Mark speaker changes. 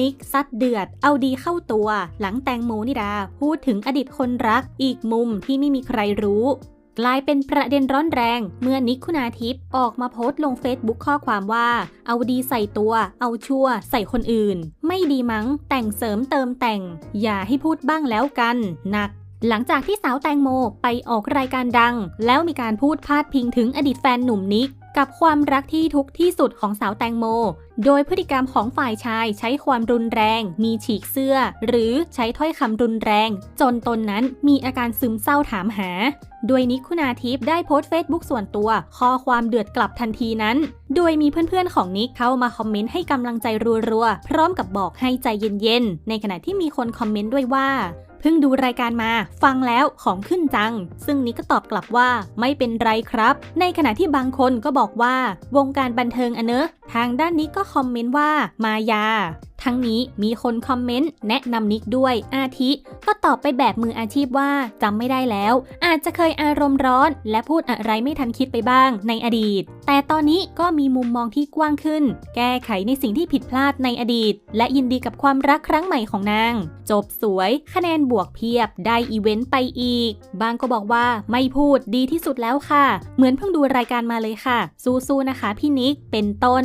Speaker 1: นิกซัดเดือด เอาดีเข้าตัว หลังแตงโมนิดา พูดถึงอดีตคนรัก อีกมุมที่ไม่มีใครรู้ กลายเป็นประเด็นร้อนแรง เมื่อนิกคุณาทิพย์ออกมาโพสต์ลงเฟซบุ๊กข้อความว่า เอาดีใส่ตัว เอาชั่ว ใส่คนอื่น ไม่ดีมั้ง แต่งเสริมเติมแต่ง อย่าให้พูดบ้างแล้วกันหนักหลังจากที่สาวแตงโมไปออกรายการดัง แล้วมีการพูดพาดพิงถึงอดีตแฟนหนุ่มนิก กับความรักที่ทุกข์ที่สุดของสาวแตงโม โดยพฤติกรรมของฝ่ายชายใช้ความรุนแรง มีฉีกเสื้อ หรือใช้ถ้อยคำรุนแรง จนตนนั้นมีอาการซึมเศร้าถามหา โดยนิกคุณาทิพย์ได้โพสต์เฟซบุ๊กส่วนตัว ข้อความเดือดกลับทันทีนั้น โดยมีเพื่อนๆของนิกเข้ามาคอมเมนต์ให้กำลังใจรัวๆ พร้อมกับบอกให้ใจเย็นๆ ในขณะที่มีคนคอมเมนต์ด้วยว่าเพิ่งดูรายการมา ฟังแล้วของขึ้นจัง ซึ่งนิกก็ตอบกลับว่าไม่เป็นไรครับ ในขณะที่บางคนก็บอกว่า วงการบันเทิงอะเนอะ ทางด้านนี้ก็คอมเมนต์ว่า มายา ทั้งนี้มีคนคอมเมนต์แนะนำนิกด้วยอาทิ ก็ตอบไปแบบมืออาชีพว่าจำไม่ได้แล้ว อาจจะเคยอารมณ์ร้อน และพูดอะไรไม่ทันคิดไปบ้างในอดีต แต่ตอนนี้ก็มีมุมมองที่กว้างขึ้น แก้ไขในสิ่งที่ผิดพลาดในอดีต และยินดีกับความรักครั้งใหม่ของนาง จบสวยคะแนนบวกเพียบได้อีเวนต์ไปอีก บางก็บอกว่าไม่พูดดีที่สุดแล้วค่ะ เหมือนเพิ่งดูรายการมาเลยค่ะ สู้ๆนะคะพี่นิกเป็นต้น